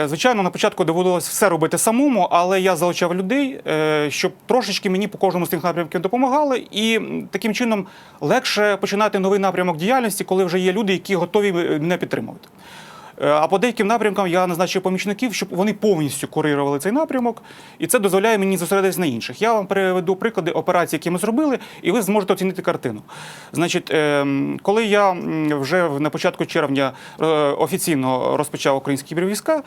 Е, Звичайно, на початку доводилось все робити самому, але я залучав людей, е, щоб трошечки мені по кожному з тих напрямків допомагали, і таким чином легше починати новий напрямок діяльності, коли вже є люди, які готові е, мене підтримувати. Е, А по деяким напрямкам я назначив помічників, щоб вони повністю курирували цей напрямок, і це дозволяє мені зосередитися на інших. Я вам приведу приклади операцій, які ми зробили, і ви зможете оцінити картину. Значить, ем, коли я вже на початку червня е, офіційно розпочав українські кібервійська,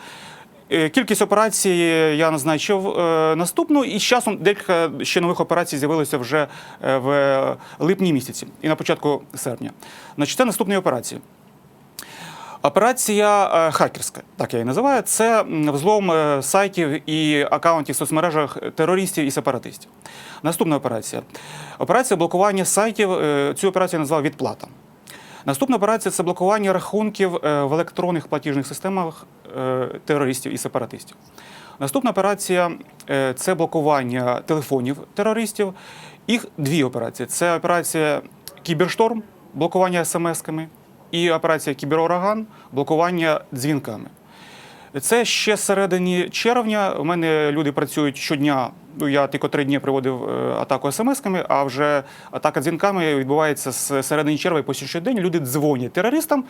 Е, Кількість операцій я назначив наступну, і з часом декілька ще нових операцій з'явилося вже в липні місяці і на початку серпня. Значить, це наступні операції. Операція е, хакерська, так я її називаю, це взлом е, сайтів і акаунтів в соцмережах терористів і сепаратистів. Наступна операція. Операція блокування сайтів. е, Цю операцію назвав відплата. Наступна операція це блокування рахунків в електронних платіжних системах терористів і сепаратистів. Наступна операція це блокування телефонів терористів. Їх дві операції: це операція Кібершторм, блокування смс-ками, і операція Кіберураган, блокування дзвінками. Це ще середині червня. У мене люди працюють щодня. Ну, я тільки три дні проводив е, атаку смс-ками, а вже атака дзвінками відбувається з середини червня по сьогоднішній день. Люди дзвонять терористам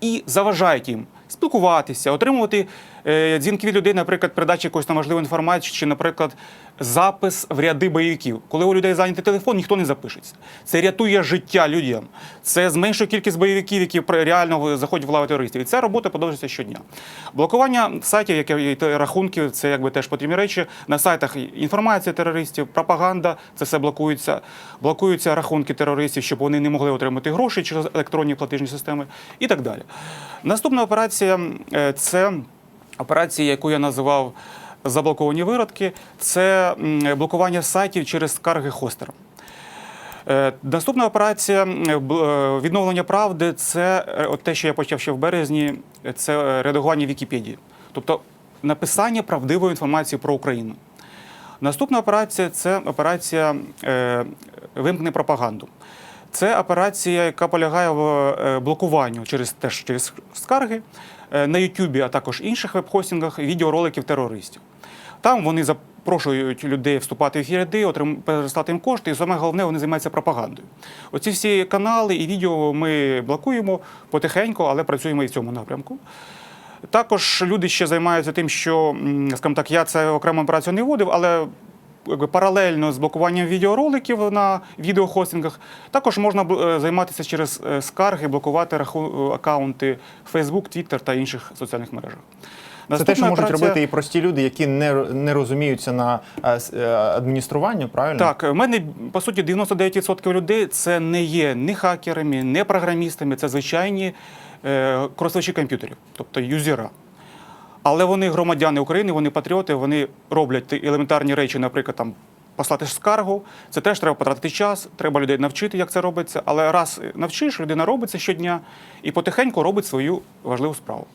і заважають їм спілкуватися, отримувати е, дзвінки від людей, наприклад, передачі якоїсь там важливої інформації, чи, наприклад, запис в ряди бойовиків. Коли у людей зайнятий телефон, ніхто не запишеться. Це рятує життя людям. Це зменшує кількість бойовиків, які реально заходять в лави терористів. І ця робота продовжується щодня. Блокування сайтів, які і рахунків, це якби теж потрібні речі. На сайтах інформація терористів, пропаганда, це все блокується. Блокуються рахунки терористів, щоб вони не могли отримати гроші через електронні платіжні системи і так далі. Наступна операція е, це операція, яку я називав заблоковані виродки. Це блокування сайтів через скарги хостера. Е, Наступна операція е, відновлення правди це от те, що я почав ще в березні, це редагування Вікіпедії, тобто написання правдивої інформації про Україну. Наступна операція це операція е, вимкни пропаганду. Це операція, яка полягає в е, блокуванню через теж через скарги е, на Ютубі, а також інших веб-хостингах відеороликів терористів. Там вони запрошують людей вступати в їх ряди, переслати їм кошти, і саме головне, вони займаються пропагандою. Оці всі канали і відео ми блокуємо потихеньку, але працюємо і в цьому напрямку. Також люди ще займаються тим, що, скажімо так, я це окрему операцію не вводив, але якби, паралельно з блокуванням відеороликів на відеохостингах, також можна е, займатися через е, скарги, блокувати раху- акаунти Facebook, Twitter та інших соціальних мережах. Це те, що можуть операція- робити і прості люди, які не, не розуміються на е, е, адмініструванні, правильно? Так, в мене по суті 99% людей це не є ні хакерами, не програмістами, це звичайні е, користувачі комп'ютерів, тобто юзера. Але вони громадяни України, вони патріоти, вони роблять елементарні речі, наприклад, там послати скаргу. Це теж треба потратити час, треба людей навчити, як це робиться. Але раз навчиш, людина робиться щодня і потихеньку робить свою важливу справу.